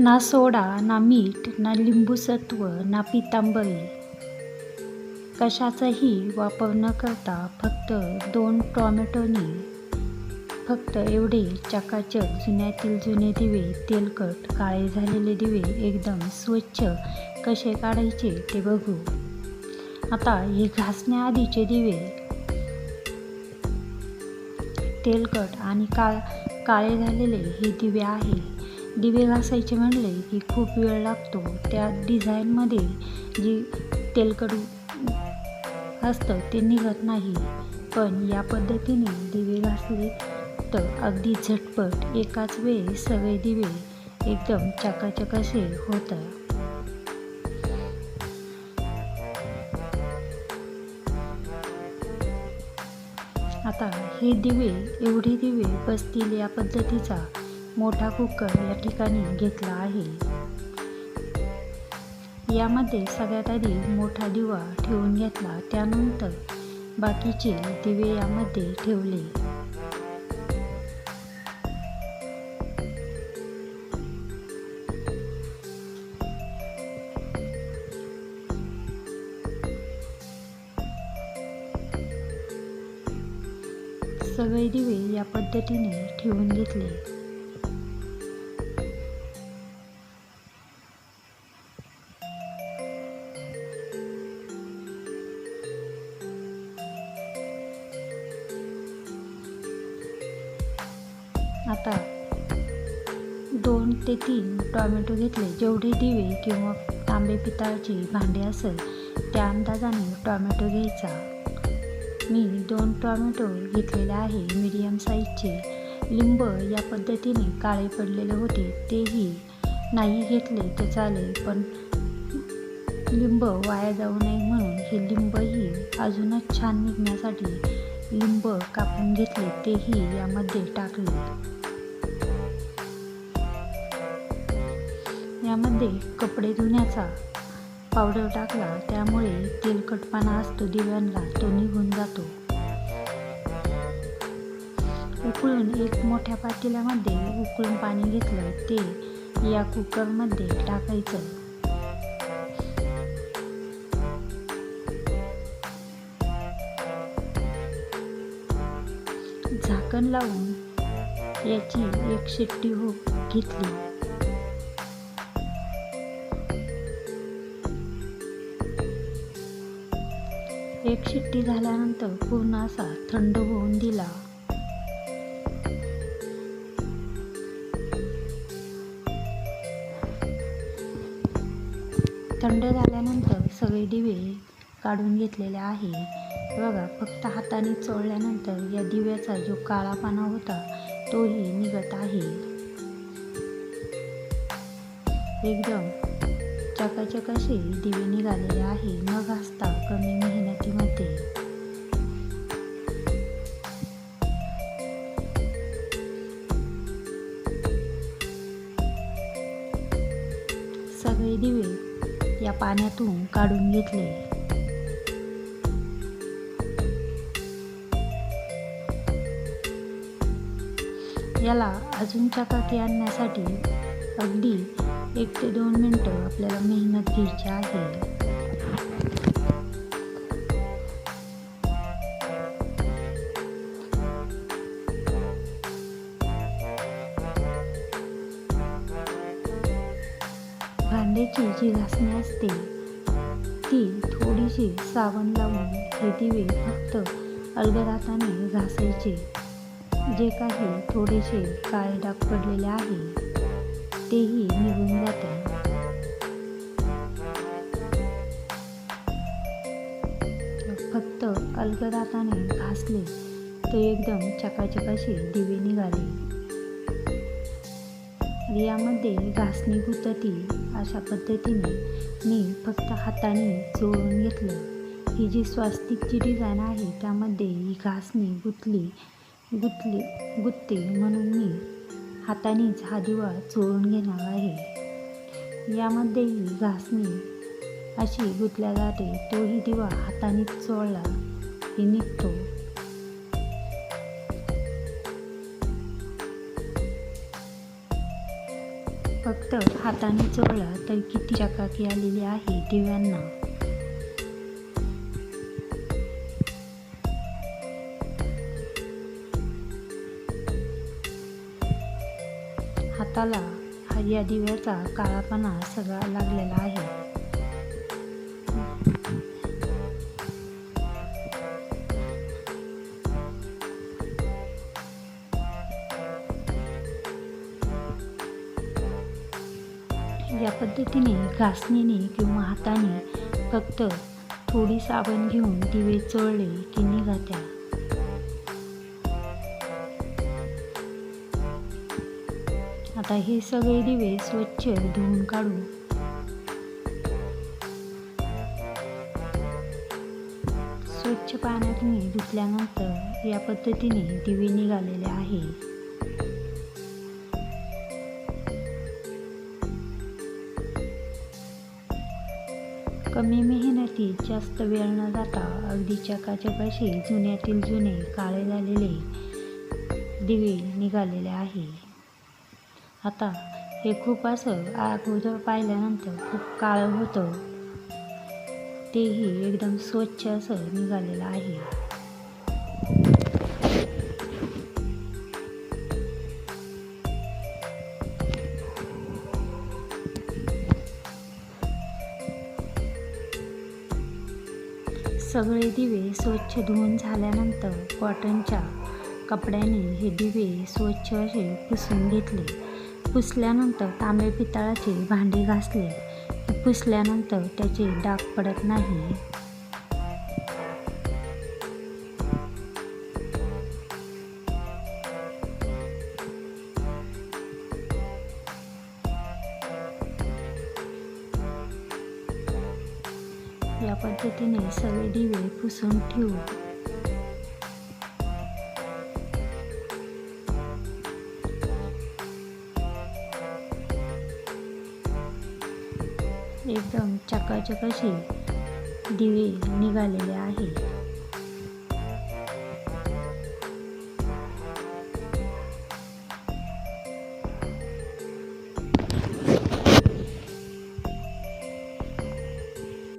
ना सोडा ना मीठ ना लिंबूसत्व ना पितांबरी. कशाचाही वापर न करता फक्त दोन टॉमॅटोनी फक्त एवढे चकाचक जुन्यातील जुने दिवे तेलकट काळे झालेले दिवे एकदम स्वच्छ कसे काढायचे ते बघू. आता हे घासण्याआधीचे दिवे. तेलकट आणि काळ काळे झालेले हे दिवे आहे. दिवे घासायचे म्हणले की खूप वेळ लागतो. त्या डिझाईनमध्ये जी तेलकट असतं ते निघत नाही. पण या पद्धतीने दिवे घासले तर अगदी झटपट एकाच वेळी सगळे दिवे एकदम चकाचक असे होतात. आता हे दिवे एवढे दिवे बसतील या पद्धतीचा मोठा कुकर या ठिकाणी घेतला आहे. यामध्ये सगळ्यात आधी मोठा दिवा ठेवून घेतला त्यानंतर बाकीचे दिवे यामध्ये ठेवले. सगळे दिवे या पद्धतीने ठेवून घेतले. आता दोन ते तीन टॉमॅटो घेतले. जेवढे दिवे किंवा तांबे पितळाची भांडे असेल त्या अंदाजाने टॉमॅटो घ्यायचा. मी दोन टॉमॅटो घेतलेले आहे. मीडियम साईजचे. लिंब या पद्धतीने काळे पडलेले होते. तेही नाही घेतले तर चालेल पण लिंब वाया जाऊ नये म्हणून हे लिंबही अजूनच छान निघण्यासाठी लिंब कापून घेतले. तेही यामध्ये टाकले. यामध्ये कपडे धुण्याचा पावडर टाकला त्यामुळे तेलकटपणा असतो दिव्यांना तो निघून जातो. उकळून एक मोठ्या पातेल्यामध्ये उकळून पाणी घेतलं ते या कुकरमध्ये टाकायचं. झाकण लावून याची एक शिट्टी हो घेतली. एक शिट्टी झाल्यानंतर पूर्ण असा थंड होऊन दिला. थंड झाल्यानंतर सगळे दिवे काढून घेतलेले आहे. बघा फक्त हाताने चोळल्यानंतर या दिव्याचा जो काळा पाना होता तोही निघत आहे. एकदम चकाचक असे दिवे निघालेले आहे न घासता कमी मेहनतीमध्ये. सगळे दिवे या पाण्यातून काढून घेतले. याला अजून चकाकी आणण्यासाठी अगदी एक ते दोन मिनटं आपल्याला मेहनत घ्यायची आहे. भांड्याची जी घासणी असते ती थोडीशी साबण लावून हे दिवे फक्त अलगदाताने घासायचे? जे काही थोडेसे काळे डाग पडलेले आहे. तेही निघून जाते फक्त अलगदाताने घासले ते एकदम चकाचकाशी दिवे निघाले यामध्ये घासणी गुतती अशा पद्धतीने मी फक्त हाताने जोडून घेतलं ही जी स्वास्तिकची डिझाईन आहे त्यामध्ये ही घासणी गुतली गुतली गुत्ते म्हणून मी हातानेच हा दिवा चोळून घेणार आहे. यामध्येही घासणी अशी गुतल्या जाते तोही दिवा हातानेच चोळला की निघतो. फक्त हाताने चोळला तर किती चकाकी आलेली आहे दिव्यांना. हाताला हा या दिव्याचा काळापणा सगळा लागलेला आहे. या पद्धतीने घासणीने किंवा हाताने फक्त थोडी साबण घेऊन दिवे चोळले की निघात्या. आता हे सगळे दिवे स्वच्छ धुवून काढू. स्वच्छ पाण्याने धुतल्यानंतर या पद्धतीने दिवे निघालेले आहे कमी मेहनतीत जास्त वेळ न जाता अगदी चकाचकाशी जुन्यातील जुने काळे झालेले दिवे निघालेले आहे आता हे खूप असं अगोदर पाहिल्यानंतर खूप काळं होतं. तेही एकदम स्वच्छ असं निघालेलं आहे. सगळे दिवे स्वच्छ धुवून झाल्यानंतर कॉटनच्या कपड्याने हे दिवे स्वच्छ असे पुसून घेतले. पुसल्यानंतर तांबे पितळाचे भांडे घासले. की पुसल्यानंतर त्याचे डाग पडत नाही. या पद्धतीने सगळे दिवे पुसून ठेवू एकदम चकाचक असे दिवे निघालेले आहे